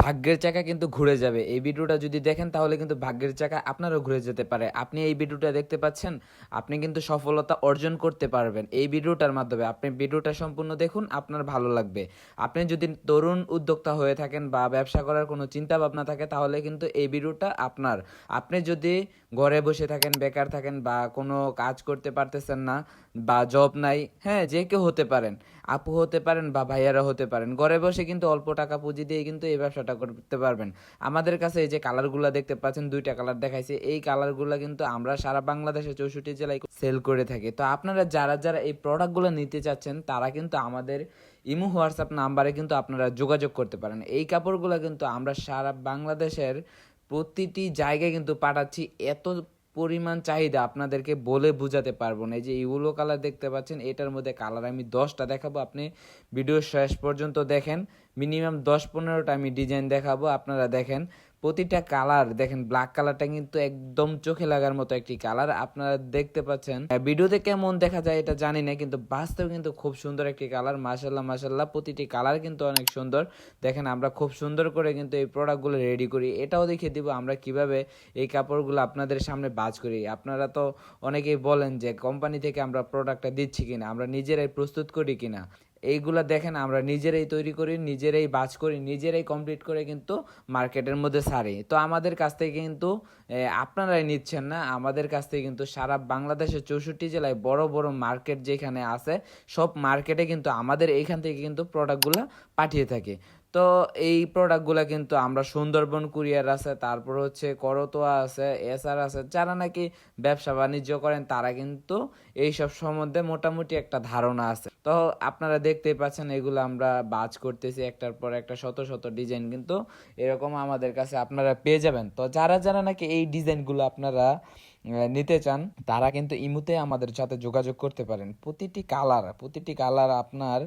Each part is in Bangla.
ভাগ্যের চাকা কিন্তু ঘুরে যাবে। এই ভিডিওটা যদি দেখেন, তাহলে কিন্তু ভাগ্যের চাকা আপনারও ঘুরে যেতে পারে। আপনি এই ভিডিওটা দেখতে পাচ্ছেন, আপনি কিন্তু সফলতা অর্জন করতে পারবেন। এই ভিডিওটার মাধ্যমে আপনি ভিডিওটা সম্পূর্ণ দেখুন, আপনার ভালো লাগবে। আপনি যদি তরুণ উদ্যোক্তা হয়ে থাকেন বা ব্যবসা করার কোনো চিন্তা ভাবনা থাকে, তাহলে কিন্তু এই ভিডিওটা আপনার। আপনি যদি ঘরে বসে থাকেন, বেকার থাকেন বা কোনো কাজ করতে পারতেছেন না বা জব নাই হ্যাঁ যে কেউ হতে পারেন। আপু হতে পারেন বা ভাইয়ারা হতে পারেন। ঘরে বসে কিন্তু অল্প টাকা পুঁজি দিয়ে কিন্তু এই ব্যবসাটা করতে পারবেন। আমাদের কাছে এই যে কালারগুলো দেখতে পাচ্ছেন, দুইটা কালার দেখাইছে। এই কালারগুলো কিন্তু আমরা সারা বাংলাদেশে চৌষট্টি জেলায় সেল করে থাকি। তো আপনারা যারা যারা এই প্রোডাক্টগুলো নিতে চাচ্ছেন, তারা কিন্তু আমাদের ইমো, হোয়াটসঅ্যাপ নাম্বারে কিন্তু আপনারা যোগাযোগ করতে পারেন। এই কাপড়গুলো কিন্তু আমরা সারা বাংলাদেশের প্রতিটি জায়গায় কিন্তু পাঠাচ্ছি। এত পরিমাণ চাহিদা আপনাদেরকে বলে বোঝাতে পারব না। এই যে ইউলো কালার দেখতে পাচ্ছেন, এটার মধ্যে কালার আমি দশটা দেখাবো। আপনি ভিডিও শেষ পর্যন্ত দেখেন, মিনিমাম দশ পনেরোটা আমি ডিজাইন দেখাবো। আপনারা দেখেন প্রতিটা কালার, দেখেন ব্ল্যাক কালারটা কিন্তু একদম চোখে লাগার মতো একটি কালার। আপনারা দেখতে পাচ্ছেন। ভিডিওতে কেমন দেখা যায় এটা জানি না, কিন্তু বাস্তবে কিন্তু খুব সুন্দর একটি কালার। মাসাল্লাহ মাসাল্লাহ প্রতিটি কালার কিন্তু অনেক সুন্দর। দেখেন আমরা খুব সুন্দর করে কিন্তু এই প্রোডাক্টগুলো রেডি করি। এটাও দেখিয়ে দিব আমরা কীভাবে এই কাপড়গুলো আপনাদের সামনে বাজ করি। আপনারা তো অনেকেই বলেন যে, কোম্পানি থেকে আমরা প্রোডাক্টটা দিচ্ছি কিনা? আমরা নিজেরাই প্রস্তুত করি কিনা? এইগুলা দেখেন, আমরা নিজেরাই তৈরি করি, নিজেরাই বাজ করি, নিজেরাই কমপ্লিট করে কিন্তু মার্কেটের মধ্যে সারি। তো আমাদের কাছ থেকে কিন্তু আপনারাই নিচ্ছেন না, আমাদের কাছ থেকে কিন্তু সারা বাংলাদেশের চৌষট্টি জেলায় বড় বড় মার্কেট যেখানে আছে, সব মার্কেটে কিন্তু আমাদের এইখান থেকে কিন্তু প্রোডাক্টগুলো পাঠিয়ে থাকে। তো এই প্রোডাক্টগুলো কিন্তু আমরা সুন্দরবন কুরিয়ার আছে, তারপর হচ্ছে করতোয়া আছে এসআর আছে, যারা নাকি ব্যবসা বাণিজ্য করেন তারা কিন্তু এইসব সম্বন্ধে মোটামুটি একটা ধারণা আছে। তো আপনারা দেখতেই পাচ্ছেন এগুলো আমরা বাজ করতেছি একটার পর একটা শত শত ডিজাইন কিন্তু এরকম আমাদের কাছে আপনারা পেয়ে যাবেন। তো যারা যারা নাকি এই ডিজাইনগুলো আপনারা নিতে চান, তারা কিন্তু ইমুতে আমাদের সাথে যোগাযোগ করতে পারেন। প্রতিটি কালার প্রতিটি কালার আপনার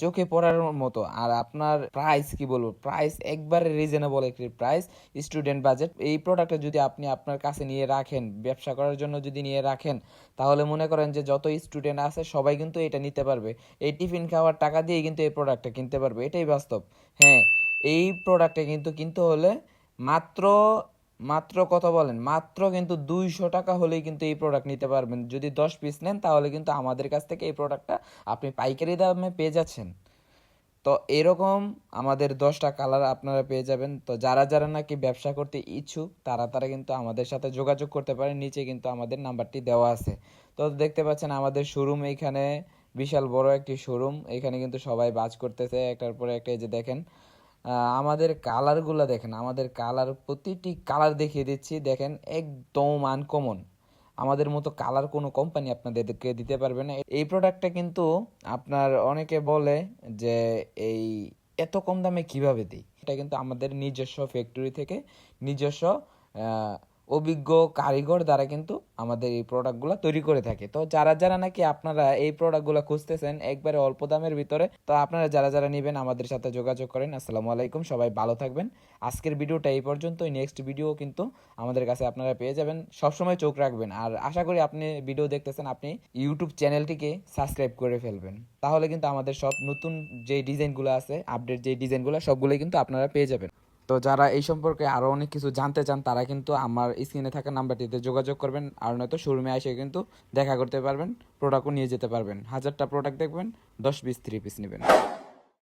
চোখে পড়ার মতো। আর আপনার প্রাইস কি বলব? প্রাইস একবারে রিজনেবল একটি প্রাইস স্টুডেন্ট বাজেট এই প্রোডাক্টটা যদি আপনি আপনার কাছে নিয়ে রাখেন, ব্যবসা করার জন্য যদি নিয়ে রাখেন, তাহলে মনে করেন যে যত স্টুডেন্ট আছে, সবাই কিন্তু এটা নিতে পারবে। এই টিফিন খাওয়ার টাকা দিয়ে কিন্তু এই প্রোডাক্টটা কিনতে পারবে। এটাই বাস্তব। হ্যাঁ এই প্রোডাক্টটা কিন্তু কিনতে হলে মাত্র মাত্র কত বলেন? মাত্র কিন্তু দুইশো টাকা হলেই কিন্তু এই প্রোডাক্ট নিতে পারবেন। যদি দশ পিস নেন, তাহলে কিন্তু আমাদের কাছ থেকে এই প্রোডাক্টটা আপনি পাইকারি দামে পেয়ে যাচ্ছেন। তো এরকম আমাদের দশটা কালার আপনারা পেয়ে যাবেন। তো যারা যারা নাকি ব্যবসা করতে ইচ্ছুক, তারা তারা কিন্তু আমাদের সাথে যোগাযোগ করতে পারেন নিচে কিন্তু আমাদের নাম্বারটি দেওয়া আছে। তো দেখতে পাচ্ছেন, আমাদের শোরুম এইখানে বিশাল বড় একটি শোরুম এখানে কিন্তু সবাই বাজ করতেছে। একটার পরে একটা এই যে দেখেন আমাদের কালারগুলো দেখেন, আমাদের কালার প্রতিটি কালার দেখিয়ে দিচ্ছি, দেখেন একদম আনকমন আমাদের মতো কালার কোনো কোম্পানি আপনাদেরকে দিতে পারবে না। এই প্রোডাক্টটা কিন্তু আপনার অনেকে বলে যে, এই এত কম দামে কীভাবে দিই? এটা কিন্তু আমাদের নিজস্ব ফ্যাক্টরি থেকে নিজস্ব অভিজ্ঞ কারিগর দ্বারা কিন্তু আমাদের এই প্রোডাক্টগুলো তৈরি করে থাকে। তো যারা যারা নাকি আপনারা এই প্রোডাক্টগুলো খুঁজতেছেন, একবারে অল্প দামের ভিতরে, তো আপনারা যারা যারা নেবেন আমাদের সাথে যোগাযোগ করেন। আসসালামু আলাইকুম, সবাই ভালো থাকবেন। আজকের ভিডিওটা এই পর্যন্তই। নেক্সট ভিডিও কিন্তু আমাদের কাছে আপনারা পেয়ে যাবেন। সবসময় চোখ রাখবেন। আর আশা করি আপনি ভিডিও দেখতেছেন, আপনি ইউটিউব চ্যানেলটিকে সাবস্ক্রাইব করে ফেলবেন। তাহলে কিন্তু আমাদের সব নতুন যে ডিজাইনগুলো আছে আপডেট যে ডিজাইনগুলো সবগুলোই কিন্তু আপনারা পেয়ে যাবেন। তো যারা এই সম্পর্কে আরও অনেক কিছু জানতে চান, তারা কিন্তু আমার স্ক্রিনে থাকা নাম্বারটিতে যোগাযোগ করবেন। আর নয়তো শোরুমে এসে কিন্তু দেখা করতে পারবেন প্রোডাক্টও নিয়ে যেতে পারবেন। হাজারটা প্রোডাক্ট দেখবেন, দশ পিস থ্রি পিস নেবেন।